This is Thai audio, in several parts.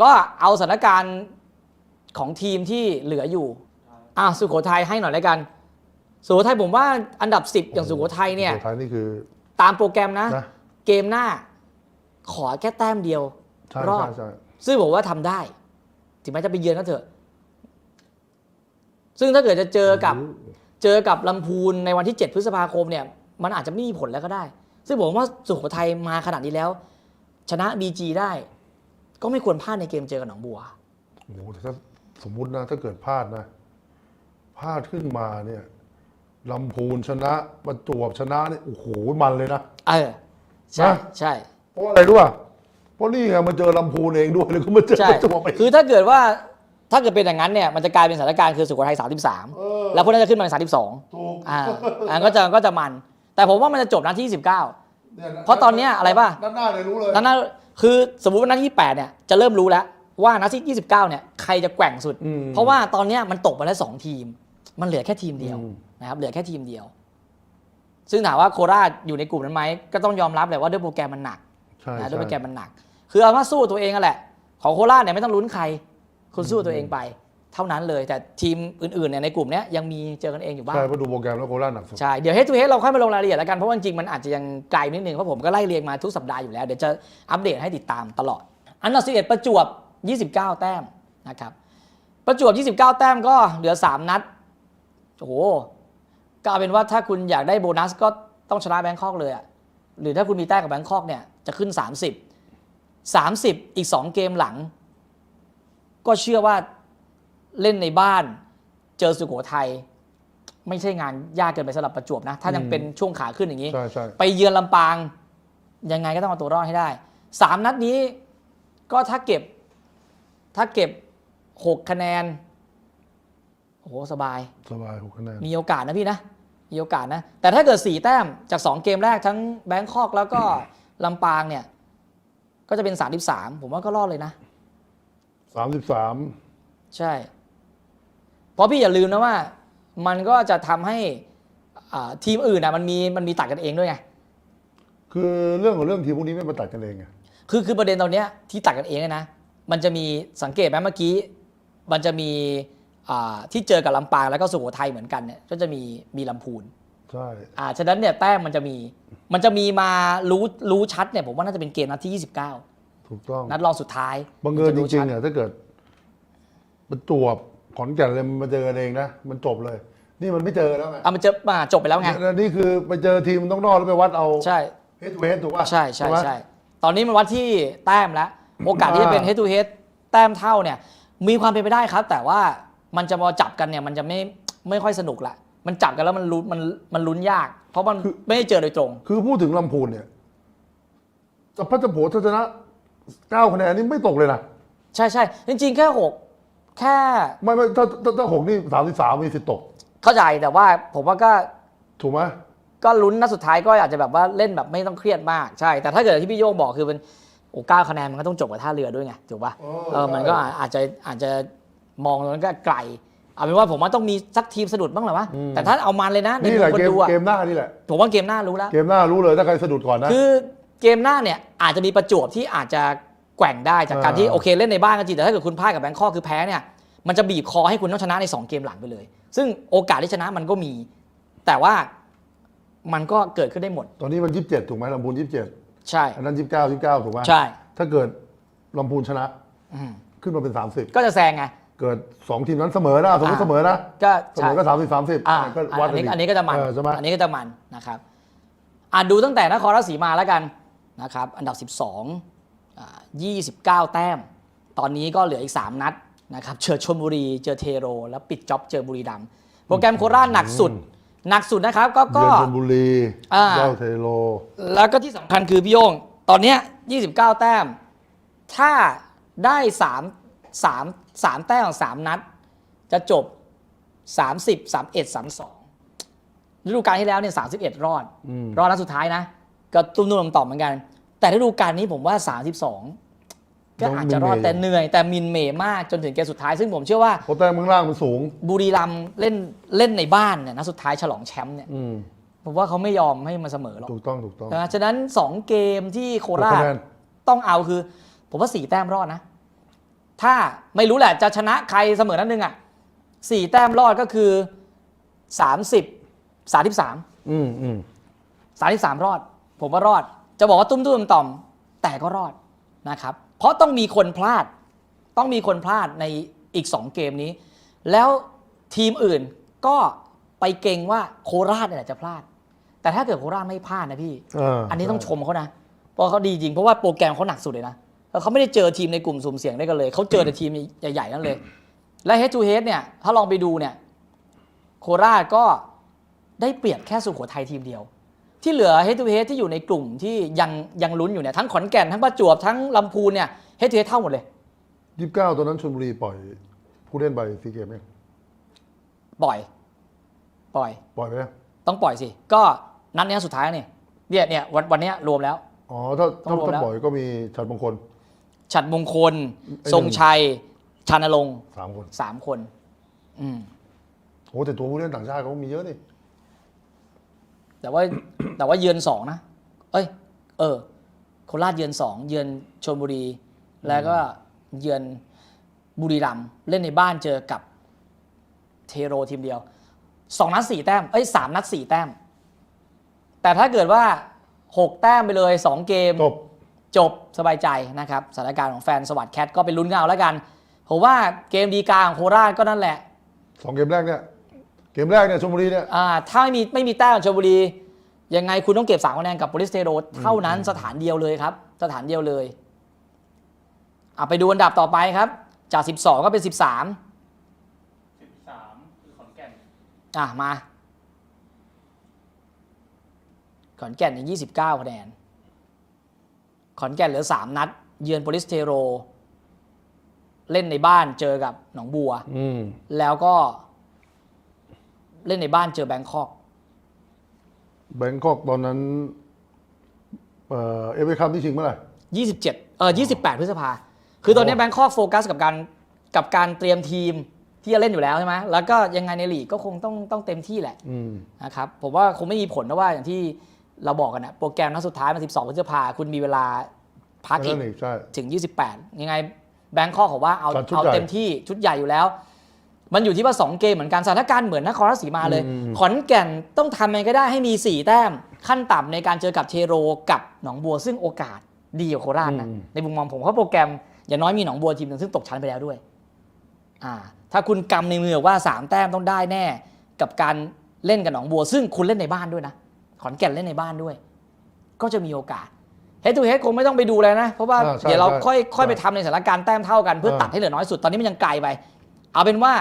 ก็เอาสถานการณ์ของทีมที่เหลืออยู่อะสุโขทัยให้หน่อยแล้วกัน สุโขทัยผมว่าอันดับ 10 อย่างสุโขทัยเนี่ย สุดท้ายนี่คือ ตามโปรแกรมนะ นะ เกมหน้า ขอแค่แต้มเดียว ใช่รอด ใช่ใช่ซึ่งผมว่าทำได้ ถึงแม้จะไปเยือนก็เถอะ ซึ่งถ้าเกิดจะเจอกับ เจอกับลำพูนในวันที่ 7 พฤษภาคมเนี่ย มันอาจจะไม่มีผลแล้วก็ได้ ซึ่งผมว่าสุโขทัยมาขนาดนี้แล้ว ชนะ BG ได้ ก็ไม่ควรพลาดในเกมเจอกับหนองบัว โอ้โหแต่ถ้าสมมุตินะ ถ้าเกิดพลาดนะพลาดขึ้นมาเนี่ยลำพูนชนะประจวบชนะเนี่ยโอ้โหมันเลยนะ เออ ใช่นะ ใช่เพราะอะไรรู้ป่ะเพราะนี่ไงมาเจอลำพูนเองด้วยแล้วก็มาเจอใช่ประจวบไปคือถ้าเกิดว่าถ้าเกิดเป็นอย่างนั้นเนี่ยมันจะกลายเป็นสถานการณ์คือสุโขทัยเออ 33 แล้วพวกนั้นจะขึ้นมาเป็น32 ถูก อ่าอันก็จะก็จะมัน แต่ผมว่ามันจะจบนัดที่29 เนี่ยเพราะตอนเนี้ยอะไรป่ะด้านหน้าเลยรู้เลยนัดนั้นคือสมมุติว่านัดที่8เนี่ยจะเริ่มรู้แล้วว่านัดที่29เนี่ยใครจะแกว่งสุดอืมเพราะว่าตอนเนี้ยมันตกไปแล้วสองทีม มันเหลือแค่ทีมเดียวอืมนะครับเหลือแค่ทีมเดียว ซึ่งถามว่าโคราชอยู่ในกลุ่มนั้นไหมก็ต้องยอมรับแหละว่าด้วยโปรแกรมมันหนักใช่นะด้วยใช่โปรแกรมมันหนัก คือเอาว่าสู้ตัวเองนั่นแหละ ของโคราชเนี่ยไม่ต้องลุ้นใครคุณสู้ตัวเองไป เท่านั้นเลย แต่ทีมอื่นๆเนี่ยในกลุ่มเนี้ยยังมีเจอกันเองอยู่บ้างใช่เพราะดูโปรแกรมแล้วโคราชหนักสุด ใช่ เดี๋ยวเฮดทูเฮดเราค่อยมาลงรายละเอียดแล้วกันเพราะว่าจริงๆมันอาจจะยังไกลนิดนึงเพราะผมก็ไล่เรียงมาทุกสัปดาห์อยู่แล้วเดี๋ยวจะอัปเดตให้ติดตามตลอด อันดับ11 ประจวบ 29 แต้มนะครับประจวบ 29 แต้มก็เหลือ 3 นัดโอ้โหก็เอาเป็นว่าถ้าคุณอยากได้โบนัสก็ต้องชนะแบงคอกเลยอะหรือถ้าคุณมีแต้มกับแบงคอกเนี่ยจะขึ้น 30 30 อีก 2 เกมหลัง ก็เชื่อว่า เล่นในบ้าน เจอสุโขทัยไม่ใช่งานยากเกินไปสำหรับประจวบนะ ถ้ายังอืมเป็นช่วงขาขึ้นอย่างนี้ ใช่ใช่ไปเยือนลำปาง ยังไงก็ต้องเอาตัวรอดให้ได้สามนัดนี้ก็ถ้าเก็บ ถ้าเก็บหกคะแนนโอ้โหสบาย สบายหกคะแนนมีโอกาสนะพี่นะ มีโอกาสนะ แต่ถ้าเกิดสี่แต้มจากสองเกมแรกทั้งแบงคอกแล้วก็ลำปางเนี่ย ก็จะเป็นสามสิบสามผมว่าก็รอดเลยนะสามสิบสามใช่ เพราะพี่อย่าลืมนะว่า มันก็จะทำให้อ่าทีมอื่นอะมันมีมันมีตัดกันเองด้วยไงคือเรื่องของเรื่องทีมพวกนี้ไม่มาตัดกันเองไงคือคือประเด็นตอนเนี้ยที่ตัดกันเองเนี่ยนะมันจะมีสังเกตไหมเมื่อกี้ มันจะมีอ่าที่เจอกับลำปางแล้วก็สุโขทัยเหมือนกันเนี่ยก็จะมีมีลำพูนใช่อ่าฉะนั้นเนี่ยแต้มมันจะมีมันจะมีมารู้รู้ชัดเนี่ยผมว่าน่าจะเป็นเกมนัดที่ 29 ถูกต้องนัดรองสุดท้ายบังเอิญจมัะริงๆชัดอะถ้าเกิดประจวบ ขอนแก่นอะไรมันมาเจอกันเองนะ มันจบเลย นี่มันไม่เจอแล้วไงอะมันจะมาจบไปแล้วไง แล้วนี่คือไปเจอทีมต้องนอกแล้วไปวัดเอาใช่ เฮดทูเฮดถูกป่ะใช่ใช่ไหมใช่ ตอนนี้มันวัดที่แต้มแล้ว โอกาสที่จะเป็น อ่า head to head แต้มเท่าเนี่ย มีความเป็นไปได้ครับ แต่ว่ามันจะมาจับกันเนี่ย มันจะไม่ไม่ค่อยสนุกละ มันจับกันแล้วมันลุ้นมันมันลุ้นยาก เพราะมันไม่ได้เจอโดยตรง คือพูดถึงลำพูนเนี่ยจะพัชโผถ้าชนะเก้าคะแนนนี่ไม่ตกเลยนะ ใช่ใช่จริงๆ แค่หก แค่ไม่ไม่ถ้าถ้าถ้าหกนี่สามสิบสามมีสิทธิ์ตก เข้าใจแต่ว่าผมว่าก็ถูกไหมก็ลุ้นนัดสุดท้ายก็อาจจะแบบว่าเล่นแบบไม่ต้องเครียดมากใช่ แต่ถ้าเกิดที่พี่โยงบอกคือเป็นโอ้เก้าคะแนนมันก็ต้องจบกับท่าเรือด้วยไงถูกปะเออมันก็อาอาจจะอาจจะมองตรงนั้นก็ไกลเอาเป็นว่าผมว่าต้องมีสักทีมสะดุดบ้างแหละวะแต่ถ้าเอามันเลยนะในนี่มุแหมละคนเกมดูอะเกมหน้านี่แหละผมว่าเกมหน้ารู้แล้วเกมหน้ารู้เลยถ้าใครสะดุดก่อนนะคือเกมหน้าเนี่ยอาจจะมีประจวบที่อาจจะ แกว่งได้จากการอ่าที่โอเคเล่นในบ้านก็จริงแต่ถ้าเกิดคุณพลาดกับแบงคอกคือแพ้เนี่ยมันจะบีบคอให้คุณต้องชนะในสองเกมหลังไปเลย ซึ่งโอกาสที่ชนะมันก็มี แต่ว่ามันก็เกิดขึ้นได้หมด ตอนนี้มันยี่สิบเจ็ดถูกไหมลำพูนยี่สิบเจ็ดใช่ อันนั้นยี่สิบเก้ายี่สิบเก้าถูกไหมใช่ ถ้าเกิดลำพูนชนะอืมขึ้นมาเป็นสามสิบก็จะแซงไง เกิดสองทีมนั้นเสมอนะสมมติอ่าเสมอนะก็เสใช่มอก็สามสิบสามสิบอ่าก็วัดอันนี้กัอันนี้ก็จะมันเออใช่ไหมอันนี้ก็จะมันนะครับอ่าดูตั้งแต่นครราชสีมาแล้วกันนะครับ อันดับ 12อ่า 29 แต้ม ตอนนี้ก็เหลืออีก 3 นัดนะครับเจอชลบุรีเจอเทโร แล้วปิดจ็อบเจอบุรีรัมย์โปรแกรมโคราชหนักสุด หนักสุดนะครับ ก็ก็ เยือนชลบุรีอ่า เจ้าเทโลแล้วก็ที่สำคัญคือพี่โยง ตอนเนี้ย29 แต้ม ถ้าได้3 3 3แต้มของ3นัด จะจบ 30 31 32ฤดูกาลที่แล้วเนี่ย31 รอด อืม รอดนัดสุดท้ายนะ ก็ตุ้มนุ่มต่อมเหมือนกัน แต่ฤดูกาลนี้ผมว่า 32 ก็อาจจะรอดแต่เหนื่อย แต่มินเมย์มากจนถึงเกมสุดท้าย ซึ่งผมเชื่อว่าเพราะแต้มข้างล่างมันสูง บุรีรัมย์เล่นเล่นในบ้านเนี่ยนัดสุดท้ายฉลองแชมป์เนี่ยอืมผมว่าเขาไม่ยอมให้มันเสมอหรอกถูกต้องถูกต้องนะฉะนั้น 2 เกมที่โคหกราชคะแนนต้องเอาคือ ผมว่า4แต้มรอดนะ ถ้าไม่รู้แหละจะชนะใครเสมอนัดหนึ่งอะสี่แต้มรอดก็คือสามสิบสามสิบสามอืมอืมสามสิบสามรอด ผมว่ารอด จะบอกว่าตุ้มตุ้มต่อมๆแต่ก็รอดนะครับ เพราะต้องมีคนพลาด ต้องมีคนพลาดในอีก 2 เกมนี้ แล้วทีมอื่นก็ไปเก่งว่าโคราชเนี่ยแหละจะพลาด แต่ถ้าเกิดโคราชไม่พลาดนะพี่าอันนี้ต้องชมเขานะเพราะเขาดีจริงเพราะว่าโปรแกรมเขาหนักสุดเลยนะแล้วเขาไม่ได้เจอทีมในกลุ่มสุ่มเสี่ยงด้วยกันเลยเขาเจอแต่ทีมใหญ่ๆนั่นเลย และ head to head เนี่ยถ้าลองไปดูเนี่ยโคราชก็ได้เปรียบแค่สุโขทัยทีมเดียว ที่เหลือ head to head ที่อยู่ในกลุ่มที่ยังยังลุ้นอยู่เนี่ยทั้งขอนแก่นทั้งประจวบทั้งลำพูนเนี่ย head to head เท่าหมดเลยยี่สิบเก้าตอนนั้นชลบุรีปล่อยผู้เล่นไปซีเกมไหมปล่อย ปล่อย ปล่อยไหมต้องปล่อยสิ ก็นัดเนี้ยสุดท้ายแล้วนี่เนี่ยเนี่ยวันวันเนี้ยรวมแล้ว อ๋อถ้าต้อถ้างรวมถ้าแล้วปล่อยก็มีชัดมงคล ฉัดมงคลไอ้ทรงชัยชานรงค์สามคนสามคน อืมโอ้แต่ตัวผู้เล่นต่างชาติเขามีเยอะนี่ แต่ว่าแต่ว่าเยือนสองนะ เอ้ย เออ โคราชเยือนสองเยือนชลบุรี แล้วก็เยือนบุรีรัมย์เล่นในบ้านเจอกับเทโรทีมเดียวสองนัดสี่แต้มเอ้ยสามนัดสี่แต้ม แต่ถ้าเกิดว่าหกแต้มไปเลยสองเกม จบจบสบายใจนะครับสถานการณ์ของแฟนสวัสดิ์แคทก็เป็นลุ้นเงเอาแล้วกันผมว่าเกมดีกาของโคราชก็นั่นแหละสองเกมแรกเนี่ย เกมแรกเนี่ยชลบุรีเนี่ย อ่าถ้าไม่มีไม่มีแต้มชลบุรี ยังไงคุณต้องเก็บสามคะแนนกับโปลิสเทโรเท่านั้นสถานเดียวเลยครับ สถานเดียวเลยอะไปดูอันดับต่อไปครับ จาก 12 ก็เป็น 13 สิบสามคือขอนแก่นอะมาขอนแก่นเนี่ย29คะแนนขอนแก่นเหลือ 3 นัด เยือนโปลิสเทโร เล่นในบ้านเจอกับหนองบัว อืม แล้วก็ เล่นในบ้านเจอแบงคอก แบงคอกตอนนั้น เอ่อเอฟเอคัพที่ชิงเมื่อไหร่27เออ28 พฤษภา คือตอนนี้โอ้แบงคอกโฟกัสกับการกับการเตรียมทีมที่จะเล่นอยู่แล้วใช่ไหมแล้วก็ยังไงในลีกก็คงต้องต้องเต็มที่แหละอืม นะครับผมว่าคงไม่มีผลนะว่าอย่างที่เราบอกกันนะโปรแกรมนัดสุดท้ายมัน12 พฤษภาคุณมีเวลาพักอีนั่กนเองใช่ ถึง 28 ยังไงแบงคอกบอกว่าเอาจัดชุดเอาใหญ่ เต็มที่ชุดใหญ่อยู่แล้ว มันอยู่ที่ว่า 2 เกมเหมือนกันสถานการณ์เหมือนนครราชสีมาเลย อืม ขอนแก่นต้องทำยังไงก็ได้ให้มี 4 แต้ม ขั้นต่ำในการเจอกับเทโรกับหนองบัวซึ่งโอกาสดีกว่าโคราชนะในมุมมองผมเพราะโปรแกรมอย่างน้อยมีหนองบัวทีมหนึ่งซึ่งตกชั้นไปแล้วด้วย อ่า ถ้าคุณกำในมือว่า 3 แต้มต้องได้แน่ กับการเล่นกับหนองบัว ซึ่งคุณเล่นในบ้านด้วยนะขอนแก่นเล่นในบ้านด้วย ก็จะมีโอกาสเฮด o ูเฮดคงไม่ต้องไปดูเลยนะ เพราะว่าอ่าใช่เดี๋ยวเราใช่ค่อยค่อยไปใช่ทำในสถานการณ์แต้มเท่ากันเพื่ออ่าตัดให้เหลือน้อยสุดตอนนี้มันยังไกลไป เอาเป็นว่า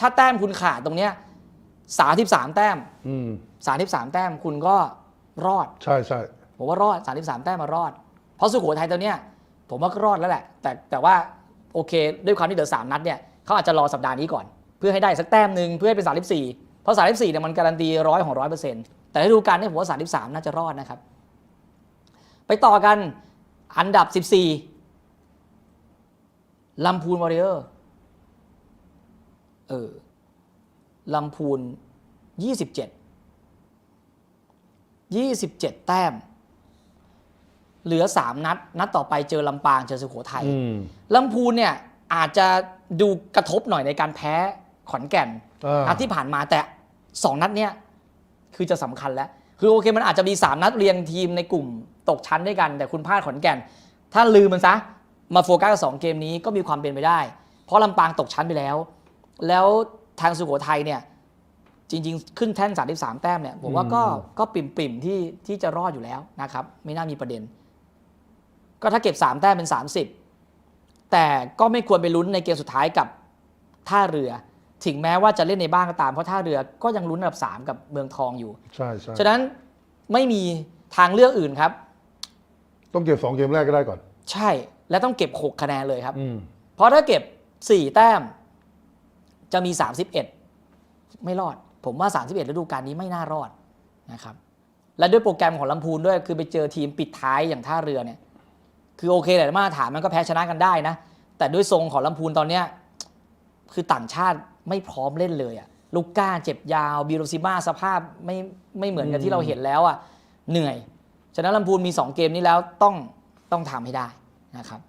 ถ้าแต้มคุณขาดตรงเนี้ยสามสิบสามแต้มอืมสามสิบสามแต้มคุณก็รอด ใช่ใช่ผมว่ารอด 33 แต้มมารอด เพราะสุโขทัยตัวเนี้ยผมว่าก็รอดแล้วแหละ แต่แต่ว่าโอเค ด้วยความที่เหลือ 3 นัดเนี่ยเขาอาจจะรอสัปดาห์นี้ก่อน เพื่อให้ได้สักแต้มหนึ่งเพื่อให้เป็น 34 เพราะ 34เนี่ยมันการันตีร้อยของร้อยเปอร์เซ็นต์แต่ถ้าดูการเนี่ยผมว่า 33 น่าจะรอดนะครับ ไปต่อกันอันดับ 14ลำพูนวอริเออร์ เออลำพูน 27 27 แต้ม เหลือ 3 นัด นัดต่อไปเจอลำปางเจอสุโขทัยอืมลำพูนเนี่ยอาจจะดูกระทบหน่อยในการแพ้ขอนแก่นอ่านัดที่ผ่านมาแต่ 2 นัดเนี่ยคือจะสำคัญแล้ว คือโอเคมันอาจจะมี 3 นัดเรียงทีมในกลุ่มตกชั้นด้วยกัน แต่คุณพลาดขอนแก่น ถ้าลืมมันซะ มาโฟกัสกับสองเกมนี้ก็มีความเป็นไปได้ เพราะลำปางตกชั้นไปแล้ว แล้วทางสุโขทัยเนี่ยจริง ๆ ขึ้นแท่น 33 แต้มเนี่ยผมว่าก็ก็ปิ่มๆที่ที่จะรอดอยู่แล้วนะครับ ไม่น่ามีประเด็น ก็ถ้าเก็บ 3 แต้มเป็น 30 แต่ก็ไม่ควรไปลุ้นในเกมสุดท้ายกับท่าเรือ ถึงแม้ว่าจะเล่นในบ้านก็ตามเพราะท่าเรือก็ยังลุ้นอันดับ 3 กับเมืองทองอยู่ใช่ใช่ฉะนั้นไม่มีทางเลือกอื่นครับ ต้องเก็บสองเกมแรกก็ได้ก่อน ใช่และต้องเก็บ 6 คะแนนเลยครับอืมเพราะถ้าเก็บ 4 แต้ม จะมี 31 ไม่รอด ผมว่า 31ฤดูกาลนี้ไม่น่ารอดนะครับและด้วยโปรแกรมของลำพูนด้วยคือไปเจอทีมปิดท้ายอย่างท่าเรือเนี่ยคือโอเคแหละมาตรฐานมันก็แพ้ชนะกันได้นะ แต่ด้วยทรงของลำพูนตอนเนี้ยคือต่างชาติไม่พร้อมเล่นเลยอะลูก้าเจ็บยาวบิโรซิมาสภาพไม่ไม่เหมือนกับที่เราเห็นแล้วอะเหนื่อย ฉะนั้นลำพูนมี 2 เกมนี้แล้วต้องต้องทำให้ได้นะครับ